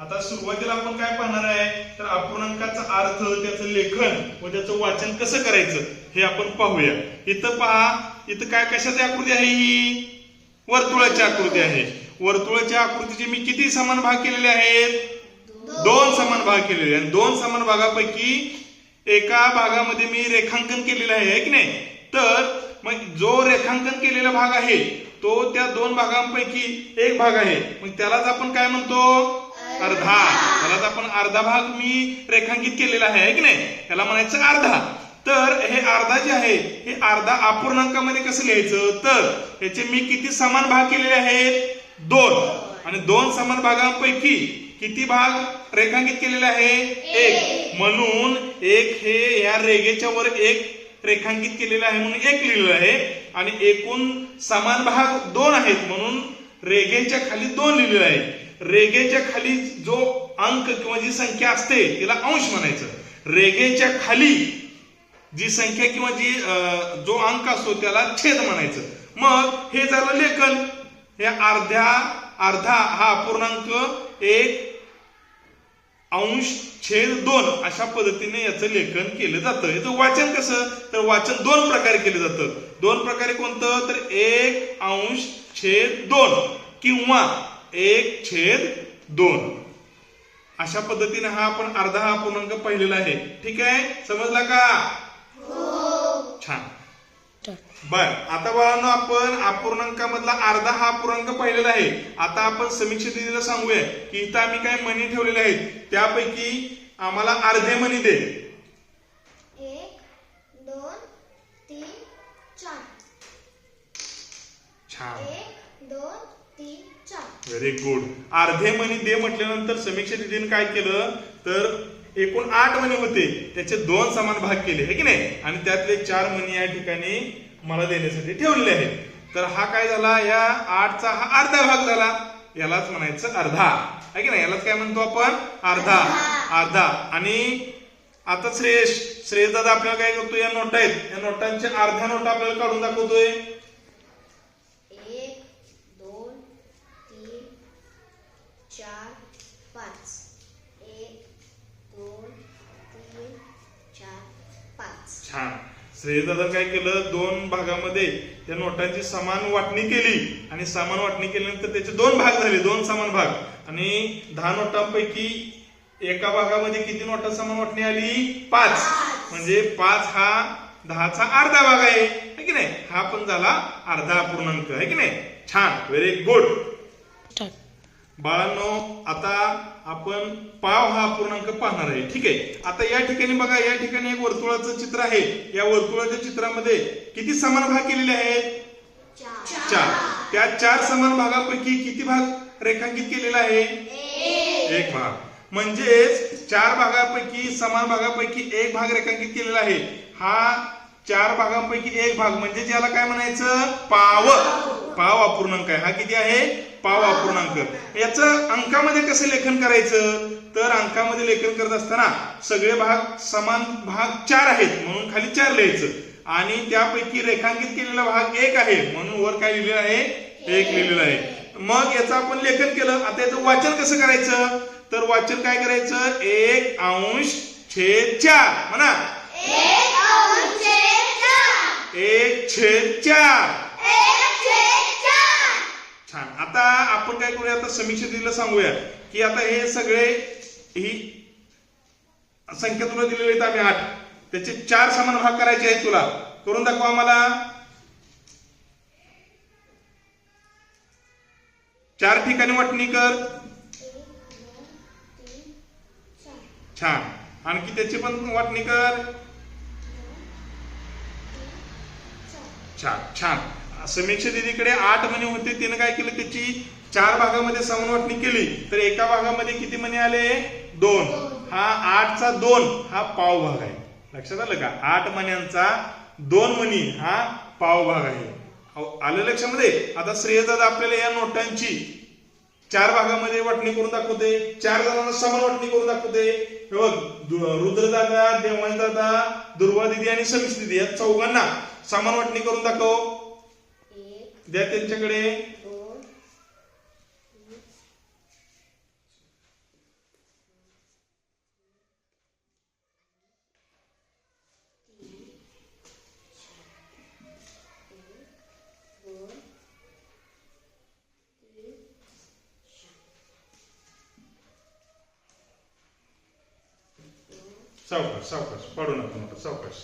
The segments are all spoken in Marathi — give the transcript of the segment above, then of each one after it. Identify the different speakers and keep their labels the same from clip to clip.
Speaker 1: आता सुरुवातीला आपण काय पाहणार आहे? तर अपूर्णांकाचा अर्थ त्याचं लेखन व त्याचं वाचन कसं करायचं हे आपण पाहूया. इथं पहा इथं काय कशाची आकृती आहे ही? वर्तुळाची आकृती आहे. वर्तुळाच्या आकृतीचे मी किती समान भाग केलेले आहेत? दोन समान भाग केलेले आणि दोन समान भागापैकी एका भागामध्ये मी रेखांकन केलेलं आहे की नाही? तर मग जो रेखांकन केलेला भाग आहे तो त्या दोन भागांपैकी एक भाग आहे. मग त्यालाच आपण काय म्हणतो? अर्धा. त्यालाच आपण अर्धा भाग मी रेखांकित केलेला आहे की नाही? त्याला म्हणायचं अर्धा. तर हे अर्धा जे आहे हे अर्धा अपूर्णांकामध्ये कसं लिहायचं? तर ह्याचे मी किती समान भाग केलेले आहेत? दोन. आणि दोन समान भागांपैकी किती भाग रेखांकित केलेले आहे? एक. म्हणून एक हे या रेगेच्या वर एक रेखांकित केलेलं आहे म्हणून एक लिहिलेलं आहे. आणि एकूण समान भाग दोन आहेत म्हणून रेगेच्या खाली दोन लिहिलेलं आहे रेगेच्या खाली जो अंक किंवा जी संख्या असते तिला अंश म्हणायचं. रेगेच्या खाली जी संख्या किंवा जी जो अंक असतो त्याला छेद म्हणायचं. मग हे झालं लेखन. हे अर्ध्या अर्धा हा अपूर्णांक एक अंश छेद दोन अशा पद्धतीने याचं लेखन केलं जातं. याचं वाचन कसं? तर वाचन दोन प्रकारे केलं जातं. दोन प्रकारे कोणतं? तर एक अंश छेद दोन किंवा एक छेद दोन. अशा पद्धतीने हा आपण अर्धा हा पूर्णांक पाहिलेला आहे. ठीक आहे? समजला का? छान. बर आता बाळांनो आपण अपूर्णांकामधला अर्धा हा पूर्णांक पाहिलेला आहे. आता आपण समीक्षा दिदीला सांगूया की इथं आम्ही काय मनी ठेवलेले आहेत. त्यापैकी आम्हाला अर्धे मनी दे.
Speaker 2: एक दोन तीन चार.
Speaker 1: छान.
Speaker 2: एक दोन तीन
Speaker 1: व्हेरी गुड अर्धे मनी दे म्हटल्यानंतर समीक्षा दिदीने काय केलं? तर एकूण आठ मनी होते. त्याचे दोन समान भाग केले. हे की नाही? आणि त्यातले चार मनी या ठिकाणी मला देण्यासाठी ठेवलेले आहेत. तर हा काय झाला? या आठचा हा अर्धा भाग झाला. यालाच म्हणायचं अर्धा. आहे की नाही? यालाच काय म्हणतो आपण? अर्धा. अर्धा. आणि आता श्रेयश श्रेयस दादा आपल्याला काय करतो या नोटा आहेत. या नोटांच्या अर्ध्या नोटा आपल्याला काढून दाखवतोय
Speaker 2: एक दोन तीन चार पाच. एक दोन तीन चार पाच.
Speaker 1: छान. श्रेयदादा काय केलं? दोन भागामध्ये त्या नोटांची समान वाटणी केली. आणि समान वाटणी केल्यानंतर त्याचे दोन भाग झाले. दोन समान भाग. आणि दहा नोटांपैकी एका भागामध्ये किती नोटा समान वाटणी आली? पाच. म्हणजे पाच हा दहाचा अर्धा भाग आहे. है की नाही? हा पण झाला अर्धा पूर्णांक. आहे की नाही? छान. व्हेरी गुड बाळांनो आता आपण पाव हा पूर्णांक पाहणार आहे. ठीक आहे? आता या ठिकाणी बघा या ठिकाणी एक वर्तुळाचं चित्र आहे. या वर्तुळाच्या चित्रामध्ये किती समान भाग केलेले आहेत?
Speaker 2: चार.
Speaker 1: चार. त्या चार समान भागापैकी किती भाग रेखांकित केलेला आहे? एक. भाग. म्हणजेच चार भागापैकी समान भागापैकी एक भाग रेखांकित केलेला आहे. हा चार भागांपैकी एक भाग म्हणजे याला काय म्हणायचं? पाव. पाव. अपूर्णांक आहे. हा किती आहे? पाव अपूर्णांक याचं अंकामध्ये कसं लेखन करायचं? तर अंकामध्ये लेखन करत असताना सगळे भाग समान भाग चार आहेत म्हणून खाली चार लिहायचं. आणि त्यापैकी रेखांकित केलेला भाग एक आहे म्हणून वर काय लिहिलेलं आहे? एक लिहिलेलं आहे. मग याचं आपण लेखन केलं. आता याचं वाचन कसं करायचं? तर वाचन काय करायचं? एक अंश छेद चार. म्हणा.
Speaker 2: एक
Speaker 1: छेद चार. आता आपण काय करूया आता समीक्षेला सांगूया की आता हे सगळे ही संख्या तुला दिलेली आहेत आम्ही आठ. त्याचे चार समान भाग करायचे आहेत तुला. करून दाखवा आम्हाला. चार ठिकाणी वाटणी कर. छान. आणखी त्याची पण वाटणी कर. छान छान. समीक्षा दिदीकडे आठ मणी होते. तिने काय केलं? त्याची चार भागामध्ये समान वाटणी केली. तर एका भागामध्ये किती मणी आले? दोन. हा आठचा दोन. हा पाव भाग आहे. लक्षात आलं का? आठ मण्यांचा दोन मणी हा पाव भाग आहे. आलं लक्षामध्ये? आता श्रेयदादा आपल्याला या नोटांची चार भागामध्ये वाटणी करून दाखवते. चार जणांना समान वाटणी करून दाखवते. रुद्रदादा देवाणदादा दुर्वा दिदी आणि समीश दिदी या चौघांना समान वाटणी करून दाखव. द्या त्यांच्याकडे. सावकाश सावकाश. पाडू नका मला सावकाश.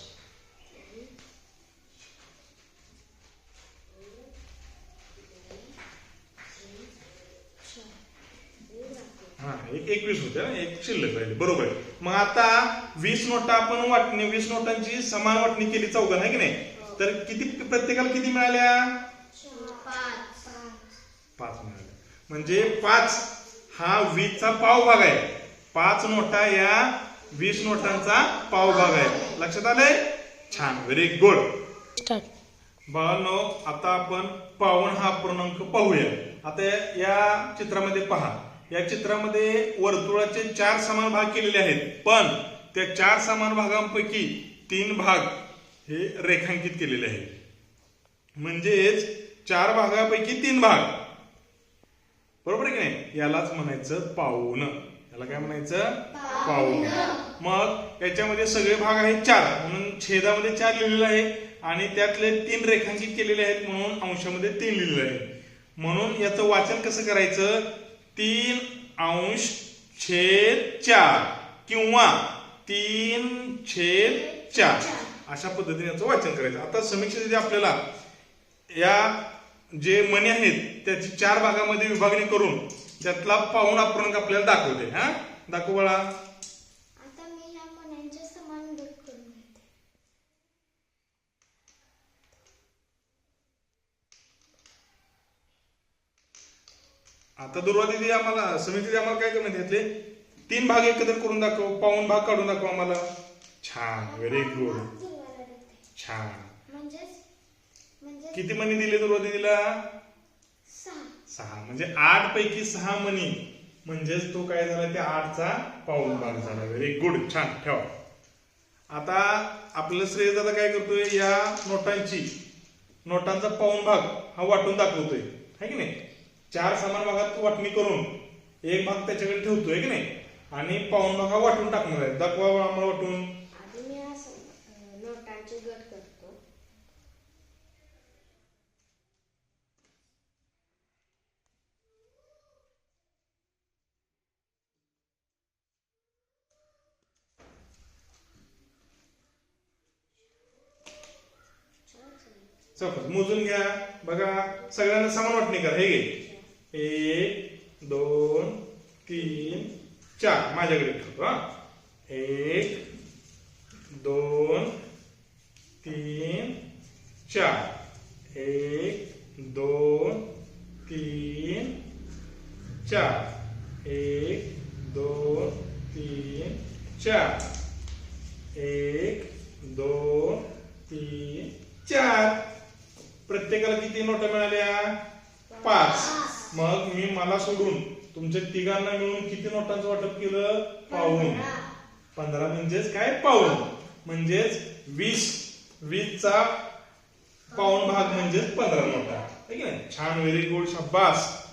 Speaker 1: एकवीस होत्या ना एक शिल्लक राहिली. बरोबर. आहे मग आता वीस नोटा आपण वाटणी वीस नोटांची समान वाटणी केली चौघांना आहे की नाही? तर किती प्रत्येकाला किती मिळाल्या?
Speaker 2: पाच
Speaker 1: मिळाल्या. म्हणजे पाच हा वीसचा पाव भाग आहे. पाच नोटा या वीस नोटांचा पाव भाग आहे. लक्षात आलंय? छान. व्हेरी गुड बाळांनो आता आपण पावन हा पूर्णांक पाहूया. आता या चित्रामध्ये पहा. या चित्रामध्ये वर्तुळाचे चार समान भाग केलेले आहेत. पण त्या चार समान भागांपैकी तीन भाग हे रेखांकित केलेले आहेत. म्हणजेच चार भागापैकी तीन भाग. बरोबर आहे की नाही? यालाच म्हणायचं पाऊन याला काय म्हणायचं? पाऊन मग याच्यामध्ये सगळे भाग आहेत चार. म्हणून छेदामध्ये चार लिहिलेलं आहे आणि त्यातले तीन रेखांकित केलेले आहेत म्हणून अंशामध्ये तीन लिहिलेलं आहे म्हणून याचं वाचन कसं करायचं? तीन अंश छेद चार किंवा तीन छेद चार. अशा पद्धतीने याचं वाचन करायचं. आता समीक्षेसाठी आपल्याला. या जे मणी आहेत त्याची चार भागामध्ये विभागणी करून त्यातला पाऊण अपूर्णांक आपल्याला दाखवते. हा? दाखव बाळा
Speaker 2: आता मी ह्या मण्यांचे समान गट करून घेते
Speaker 1: आता दुर्वा दिदी आम्हाला समिती आम्हाला काय करण्यात यातले तीन भाग एकत्र करून दाखव पाऊण भाग काढून दाखव आम्हाला. छान व्हेरी गुड छान. किती मणी दिले दुर्वा दिदीला
Speaker 2: सहा.
Speaker 1: म्हणजे आठ पैकी सहा मणी. म्हणजेच तो काय झाला त्या आठचा पाऊण भाग झाला. व्हेरी गुड छान. ठेवा. आता आपलं श्रेय दादा काय करतोय? या नोटांची. नोटांचा पाऊण भाग हा वाटून दाखवतोय. है की नाही? चार समान भागात वाटणी करून एक भाग त्याच्याकडे ठेवतोय की नाही? आणि पाऊण भाग हा वाटून टाकणार आहे. दाखवा आम्हाला वाटून. मोजून घ्या. बघा सगळ्यांना समान वाटणी करा. हे घे. एक दोन तीन चार. माझ्याकडे ठेवतो हा. एक दोन तीन चार. एक दोन तीन चार. एक दोन तीन चार. एक दोन तीन चार. प्रत्येकाला किती नोटा मिळाल्या? पाच. मग मी मला सोडून तुमच्या तिघांना मिळून किती नोटांचं वाटप केलं? पाऊन पंधरा. म्हणजेच काय? पाऊन म्हणजेच वीस. वीसचा पाऊन भाग म्हणजेच पंधरा नोटा. है की नाही? छान व्हेरी गुड शाबास.